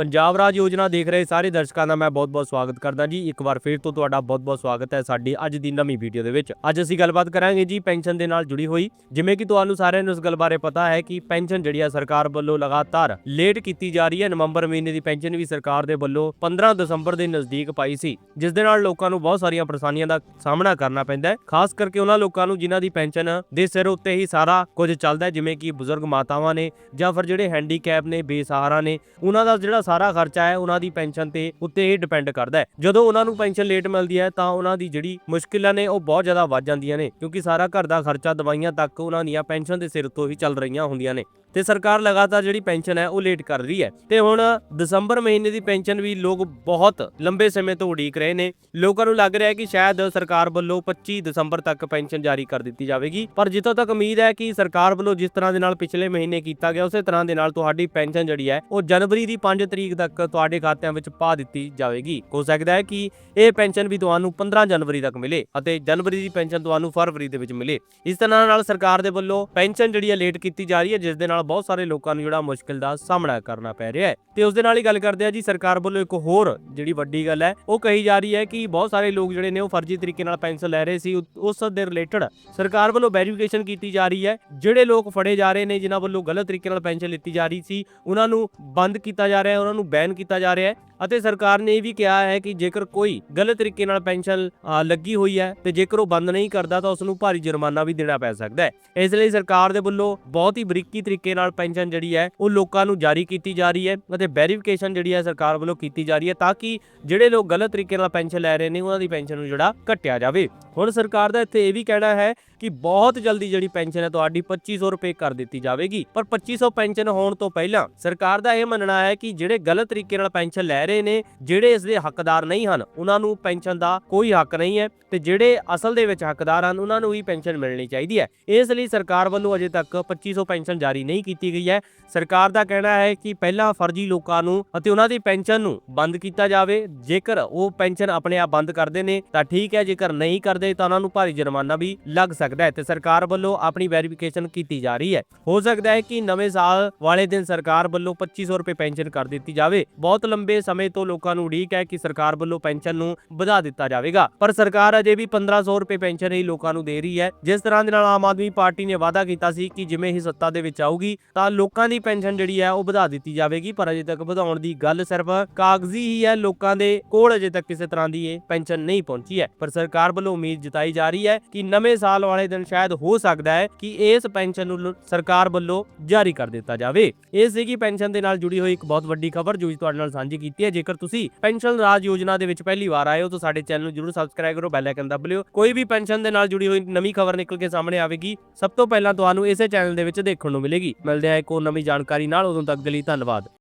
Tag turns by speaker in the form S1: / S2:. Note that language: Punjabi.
S1: ਪੰਜਾਬ ਰਾਜ ਯੋਜਨਾ ਦੇਖ ਰਹੇ ਸਾਰੇ ਦਰਸ਼ਕਾਂ ਦਾ ਮੈਂ ਬਹੁਤ-ਬਹੁਤ ਸਵਾਗਤ ਕਰਦਾ ਜੀ। ਇੱਕ ਵਾਰ ਫੇਰ ਤੋਂ ਤੁਹਾਡਾ ਬਹੁਤ-ਬਹੁਤ ਸਵਾਗਤ ਹੈ ਸਾਡੀ ਅੱਜ ਦੀ ਨਵੀਂ ਵੀਡੀਓ ਦੇ ਵਿੱਚ। ਅੱਜ ਅਸੀਂ ਗੱਲਬਾਤ ਕਰਾਂਗੇ ਜੀ ਪੈਨਸ਼ਨ ਦੇ ਨਾਲ ਜੁੜੀ ਹੋਈ। ਜਿਵੇਂ ਕਿ ਤੁਹਾਨੂੰ ਸਾਰਿਆਂ ਨੂੰ ਇਸ ਗੱਲ ਬਾਰੇ ਪਤਾ ਹੈ ਕਿ ਪੈਨਸ਼ਨ ਜਿਹੜੀ ਹੈ ਸਰਕਾਰ ਵੱਲੋਂ ਲਗਾਤਾਰ ਲੇਟ ਕੀਤੀ ਜਾ ਰਹੀ ਹੈ। ਨਵੰਬਰ ਮਹੀਨੇ ਦੀ ਪੈਨਸ਼ਨ ਵੀ ਸਰਕਾਰ ਦੇ ਵੱਲੋਂ 15 ਦਸੰਬਰ ਦੇ ਨਜ਼ਦੀਕ ਪਾਈ ਸੀ। ਜਿਸ ਦੇ ਨਾਲ ਲੋਕਾਂ ਨੂੰ ਬਹੁਤ ਸਾਰੀਆਂ ਪਰੇਸ਼ਾਨੀਆਂ ਦਾ ਸਾਹਮਣਾ ਕਰਨਾ ਪੈਂਦਾ ਹੈ। ਖਾਸ ਕਰਕੇ ਉਹਨਾਂ ਲੋਕਾਂ ਨੂੰ ਜਿਨ੍ਹਾਂ ਦੀ ਪੈਨਸ਼ਨ ਦੇ ਸਿਰ ਉੱਤੇ ਹੀ ਸਾਰਾ ਕੁਝ ਚੱਲਦਾ ਹੈ। ਜਿਵੇਂ ਕਿ ਬਜ਼ੁਰਗ ਮਾਤਾਵਾਂ ਨੇ ਜਾਂ ਫਿਰ ਜਿਹੜੇ ਹੈਂਡੀਕੈਪ ਨੇ, ਬੇਸਹਾਰਾ ਨੇ, ਉਹਨਾਂ ਦਾ ਜਿਹੜਾ ਸਾਰਾ ਖਰਚਾ ਹੈ, ਉਹਨਾਂ ਦੀ ਪੈਨਸ਼ਨ ਤੇ ਉੱਤੇ ਹੀ ਡਿਪੈਂਡ ਕਰਦਾ ਹੈ। ਜਦੋਂ ਉਹਨਾਂ ਨੂੰ ਪੈਨਸ਼ਨ ਲੇਟ ਮਿਲਦੀ ਹੈ, ਤਾਂ ਉਹਨਾਂ ਦੀ ਜਿਹੜੀ ਮੁਸ਼ਕਿਲਾਂ ਨੇ, ਉਹ ਬਹੁਤ ਜ਼ਿਆਦਾ ਵੱਧ ਜਾਂਦੀਆਂ ਨੇ। ਕਿਉਂਕਿ ਸਾਰਾ ਘਰ ਦਾ ਖਰਚਾ ਦਵਾਈਆਂ ਤੱਕ ਉਹਨਾਂ ਦੀਆਂ ਪੈਨਸ਼ਨ ਦੇ ਸਿਰ ਤੋਂ ਹੀ ਚੱਲ ਰਹੀਆਂ ਹੁੰਦੀਆਂ ਨੇ। ਤੇ ਸਰਕਾਰ ਲਗਾਤਾਰ ਜਿਹੜੀ ਪੈਨਸ਼ਨ ਹੈ ਉਹ ਲੇਟ ਕਰ ਰਹੀ ਹੈ। ਤੇ ਹੁਣ ਦਸੰਬਰ ਮਹੀਨੇ ਦੀ ਪੈਨਸ਼ਨ ਵੀ ਲੋਕ ਬਹੁਤ ਲੰਬੇ ਸਮੇਂ ਤੋਂ ਉਡੀਕ ਰਹੇ ਨੇ। ਲੋਕਾਂ ਨੂੰ ਲੱਗ ਰਿਹਾ ਹੈ ਕਿ ਸ਼ਾਇਦ ਸਰਕਾਰ ਵੱਲੋਂ 25 ਦਸੰਬਰ ਤੱਕ ਪੈਨਸ਼ਨ ਜਾਰੀ ਕਰ ਦਿੱਤੀ ਜਾਵੇਗੀ। ਪਰ ਜਿੱਥੋਂ ਤੱਕ ਉਮੀਦ ਹੈ ਕਿ ਸਰਕਾਰ ਵੱਲੋਂ ਜਿਸ ਤਰ੍ਹਾਂ ਦੇ ਨਾਲ ਪਿਛਲੇ ਮਹੀਨੇ ਕੀਤਾ ਗਿਆ, ਉਸੇ ਤਰ੍ਹਾਂ ਦੇ ਨਾਲ ਤੁਹਾਡੀ ਪੈਨਸ਼ਨ ਜਿਹੜੀ ਹੈ, ਉਹ ਜਨਵਰੀ ਦੀ 5 ਤਰੀਕ ਤੱਕ ਤੁਹਾਡੇ ਖਾਤਿਆਂ ਵਿੱਚ ਪਾ ਦਿੱਤੀ ਜਾਵੇਗੀ। ਹੋ ਸਕਦਾ ਹੈ ਕਿ ਇਹ ਪੈਨਸ਼ਨ ਵੀ ਤੁਹਾਨੂੰ 15 ਜਨਵਰੀ ਤੱਕ ਮਿਲੇ ਅਤੇ ਜਨਵਰੀ ਦੀ ਪੈਨਸ਼ਨ ਤੁਹਾਨੂੰ ਫਰਵਰੀ ਦੇ ਵਿੱਚ ਮਿਲੇ। ਇਸ ਤਰ੍ਹਾਂ ਨਾਲ ਸਰਕਾਰ ਦੇ ਵੱਲੋਂ ਪੈਨਸ਼ਨ ਜਿਹੜੀ ਹੈ ਲੇਟ ਕੀਤੀ ਜਾ ਰਹੀ ਹੈ, ਜਿਸ ਦੇ ਨਾਲ ਬਹੁਤ ਸਾਰੇ ਲੋਕਾਂ ਨੂੰ ਜਿਹੜਾ ਮੁਸ਼ਕਿਲ ਦਾ ਸਾਹਮਣਾ ਕਰਨਾ ਪੈ ਰਿਹਾ ਹੈ। ਤੇ ਉਸ ਦੇ ਨਾਲ ਹੀ ਗੱਲ ਕਰਦੇ ਆ ਜੀ, ਸਰਕਾਰ ਵੱਲੋਂ ਇੱਕ ਹੋਰ ਜਿਹੜੀ ਵੱਡੀ ਗੱਲ ਹੈ, ਉਹ ਕਹੀ ਜਾ ਰਹੀ ਹੈ ਕਿ ਬਹੁਤ ਸਾਰੇ ਲੋਕ ਜਿਹੜੇ ਨੇ ਉਹ ਫਰਜ਼ੀ ਤਰੀਕੇ ਨਾਲ ਪੈਨਸ਼ਨ ਲੈ ਰਹੇ ਸੀ। ਉਸ ਦੇ ਰਿਲੇਟਡ ਸਰਕਾਰ ਵੱਲੋਂ ਵੈਰੀਫਿਕੇਸ਼ਨ ਕੀਤੀ ਜਾ ਰਹੀ ਹੈ। ਜਿਹੜੇ ਲੋਕ ਫੜੇ ਜਾ ਰਹੇ ਨੇ, ਜਿਨ੍ਹਾਂ ਵੱਲੋਂ ਗਲਤ ਤਰੀਕੇ ਨਾਲ ਪੈਨਸ਼ਨ ਲਿੱਤੀ ਜਾ ਰਹੀ ਸੀ, ਉਹਨਾਂ ਨੂੰ ਬੰਦ ਕੀਤਾ ਜਾ ਰਿਹਾ ਹੈ, ਉਹਨਾਂ ਨੂੰ ਬੈਨ ਕੀਤਾ ਜਾ ਰਿਹਾ ਹੈ। ਅਤੇ ਸਰਕਾਰ ਨੇ ਇਹ ਵੀ ਕਿਹਾ ਹੈ ਕਿ ਜੇਕਰ ਕੋਈ ਗਲਤ ਤਰੀਕੇ ਨਾਲ ਪੈਨਸ਼ਨ ਲੱਗੀ ਹੋਈ ਹੈ ਤੇ ਜੇਕਰ ਉਹ ਬੰਦ ਨਹੀਂ ਕਰਦਾ, ਤਾਂ ਉਸ ਨੂੰ ਭਾਰੀ ਜੁਰਮਾਨਾ ਵੀ ਦੇਣਾ ਪੈ ਸਕਦਾ ਹੈ। ਇਸ ਲਈ ਸਰਕਾਰ ਦੇ ਵੱਲੋਂ ਬਹੁਤ ਹੀ ਬਰੀਕੀ ਤਰੀਕੇ ਨਾਲ ਪੈਨਸ਼ਨ ਜਿਹੜੀ ਹੈ, ਉਹ ਲੋਕਾਂ ਨੂੰ ਜਾਰੀ ਕੀਤੀ ਜਾ ਰਹੀ ਹੈ ਅਤੇ ਵੈਰੀਫਿਕੇਸ਼ਨ ਜਿਹੜੀ ਹੈ ਸਰਕਾਰ ਵੱਲੋਂ ਕੀਤੀ ਜਾ ਰਹੀ ਹੈ ਤਾਂ ਕਿ ਜਿਹੜੇ ਲੋਕ ਗਲਤ ਤਰੀਕੇ ਨਾਲ ਪੈਨਸ਼ਨ ਲੈ ਰਹੇ ਨੇ, ਉਹਨਾਂ ਦੀ ਪੈਨਸ਼ਨ ਨੂੰ ਜਿਹੜਾ ਘਟਿਆ ਜਾਵੇ। ਹੁਣ ਸਰਕਾਰ ਦਾ ਇੱਥੇ ਇਹ ਵੀ ਕਹਿਣਾ ਹੈ ਕਿ ਬਹੁਤ ਜਲਦੀ ਜਿਹੜੀ ਪੈਨਸ਼ਨ ਹੈ ਤੁਹਾਡੀ 2500 ਰੁਪਏ ਕਰ ਦਿੱਤੀ ਜਾਵੇਗੀ। ਪਰ 2500 ਪੈਨਸ਼ਨ ਹੋਣ ਤੋਂ ਪਹਿਲਾਂ ਸਰਕਾਰ ਦਾ ਇਹ ਮੰਨਣਾ ਹੈ ਕਿ ਜਿਹੜੇ ਗਲਤ ਤਰੀਕੇ ਨਾਲ ਪੈਨਸ਼ਨ ਲੈ ਰਹੇ ਨੇ, ਜਿਹੜੇ ਇਸ ਦੇ ਹੱਕਦਾਰ ਨਹੀਂ ਹਨ, ਉਹਨਾਂ ਨੂੰ ਪੈਨਸ਼ਨ ਦਾ ਕੋਈ ਹੱਕ ਨਹੀਂ ਹੈ ਤੇ ਜਿਹੜੇ ਅਸਲ ਦੇ ਵਿੱਚ ਹੱਕਦਾਰ ਹਨ, ਉਹਨਾਂ ਨੂੰ ਹੀ ਪੈਨਸ਼ਨ ਮਿਲਣੀ ਚਾਹੀਦੀ ਹੈ। ਇਸ ਲਈ ਸਰਕਾਰ ਵੱਲੋਂ ਅਜੇ ਤੱਕ 2500 ਪੈਨਸ਼ਨ ਜਾਰੀ ਨਹੀਂ ਕੀਤੀ ਗਈ ਹੈ। ਸਰਕਾਰ ਦਾ ਕਹਿਣਾ ਹੈ ਕਿ ਪਹਿਲਾਂ ਫਰਜ਼ੀ ਲੋਕਾਂ ਨੂੰ ਅਤੇ ਉਹਨਾਂ ਦੀ ਪੈਨਸ਼ਨ ਨੂੰ ਬੰਦ ਕੀਤਾ ਜਾਵੇ। ਜੇਕਰ ਉਹ ਪੈਨਸ਼ਨ ਆਪਣੇ ਆਪ ਬੰਦ ਕਰਦੇ ਨੇ, ਤਾਂ ਠੀਕ ਹੈ। ਜੇਕਰ ਨਹੀਂ ਕਰਦੇ, ਤਾਂ ਉਹਨਾਂ ਨੂੰ ਭਾਰੀ ਜੁਰਮਾਨਾ ਵੀ ਲੱਗ ਸਕਦਾ ਹੈ ਤੇ ਸਰਕਾਰ ਵੱਲੋਂ ਆਪਣੀ ਵੈਰੀਫਿਕੇਸ਼ਨ ਕੀਤੀ ਜਾ ਰਹੀ ਹੈ। ਹੋ ਸਕਦਾ ਹੈ ਕਿ ਨਵੇਂ ਸਾਲ ਵਾਲੇ ਦਿਨ ਸਰਕਾਰ ਵੱਲੋਂ 2500 ਰੁਪਏ ਪੈਨਸ਼ਨ ਕਰ ਦਿੱਤੀ ਜਾਵੇ। ਬਹੁਤ ਲੰਬੇ ਸਮੇਂ ਤੋਂ ਲੋਕਾਂ ਨੂੰ ਉਡੀਕ ਹੈ ਕਿ ਸਰਕਾਰ ਵੱਲੋਂ ਪੈਨਸ਼ਨ ਨੂੰ ਵਧਾ ਦਿੱਤਾ ਜਾਵੇਗਾ। ਪਰ ਸਰਕਾਰ ਅਜੇ ਵੀ 1500 ਰੁਪਏ ਪੈਨਸ਼ਨ ਹੀ ਲੋਕਾਂ ਨੂੰ ਦੇ ਰਹੀ ਹੈ। ਜਿਸ ਤਰ੍ਹਾਂ ਦੇ ਨਾਲ ਆਮ ਆਦਮੀ ਪਾਰਟੀ ਨੇ ਵਾਅਦਾ ਕੀਤਾ ਸੀ ਕਿ ਜਿਵੇਂ ਹੀ ਸੱਤਾ ਦੇ ਵਿੱਚ ਆਊਗੀ ਤਾਂ ਲੋਕਾਂ ਦੀ ਪੈਨਸ਼ਨ ਜਿਹੜੀ ਹੈ ਉਹ ਵਧਾ ਦਿੱਤੀ ਜਾਵੇਗੀ, ਪਰ ਅਜੇ ਤੱਕ ਵਧਾਉਣ ਦੀ ਗੱਲ ਸਿਰਫ ਕਾਗਜ਼ੀ ਹੀ ਹੈ, ਲੋਕਾਂ ਦੇ ਕੋਲ ਅਜੇ ਤੱਕ ਕਿਸੇ ਤਰ੍ਹਾਂ ਦੀ ਇਹ ਪੈਨਸ਼ਨ ਨਹੀਂ ਪਹੁੰਚੀ ਹੈ। ਪਰ ਸਰਕਾਰ ਵੱਲੋਂ ਉਮੀਦ ਜਤਾਈ ਜਾ ਰਹੀ ਹੈ ਕਿ ਨਵੇਂ ਸਾਲ ਵਾਲੇ ਦਿਨ ਸ਼ਾਇਦ ਹੋ ਸਕਦਾ ਹੈ ਕਿ ਇਸ ਪੈਨਸ਼ਨ ਨੂੰ ਸਰਕਾਰ ਵੱਲੋਂ ਜਾਰੀ ਕਰ ਦਿੱਤਾ ਜਾਵੇ। ਇਹ ਸੀਗੀ ਪੈਨਸ਼ਨ ਦੇ ਨਾਲ ਜੁੜੀ ਹੋਈ ਇੱਕ ਬਹੁਤ ਵੱਡੀ ਖਬਰ ਜੋ ਤੁਹਾਡੇ ਨਾਲ ਸਾਂਝੀ ਕੀਤੀ ਹੈ। ਜੇਕਰ ਤੁਸੀਂ ਪੈਨਸ਼ਨ ਰਾਜ ਯੋਜਨਾ ਦੇ ਵਿੱਚ ਪਹਿਲੀ ਵਾਰ ਆਏ ਹੋ ਤਾਂ ਸਾਡੇ ਚੈਨਲ ਨੂੰ ਜਰੂਰ ਸਬਸਕ੍ਰਾਈਬ ਕਰੋ, ਬੈਲ ਆਈਕਨ ਦਬ ਲਿਓ। ਕੋਈ ਵੀ ਪੈਨਸ਼ਨ ਦੇ ਨਾਲ ਜੁੜੀ ਹੋਈ ਨਵੀਂ ਖਬਰ ਨਿਕਲ ਕੇ ਸਾਹਮਣੇ ਆਵੇਗੀ। ਸਭ ਤੋਂ ਪਹਿਲਾਂ ਤੁਹਾਨੂੰ ਇਸੇ ਚੈਨਲ ਦੇ ਵਿੱਚ ਦੇਖਣ ਨੂੰ ਮਿਲੇਗੀ। ਮਿਲਦੇ ਹਾਂ ਇੱਕ ਹੋਰ ਨਵੀਂ ਜਾਣਕਾਰੀ ਨਾਲ। ਉਦੋਂ ਤੱਕ ਦੇ ਲਈ ਧੰਨਵਾਦ।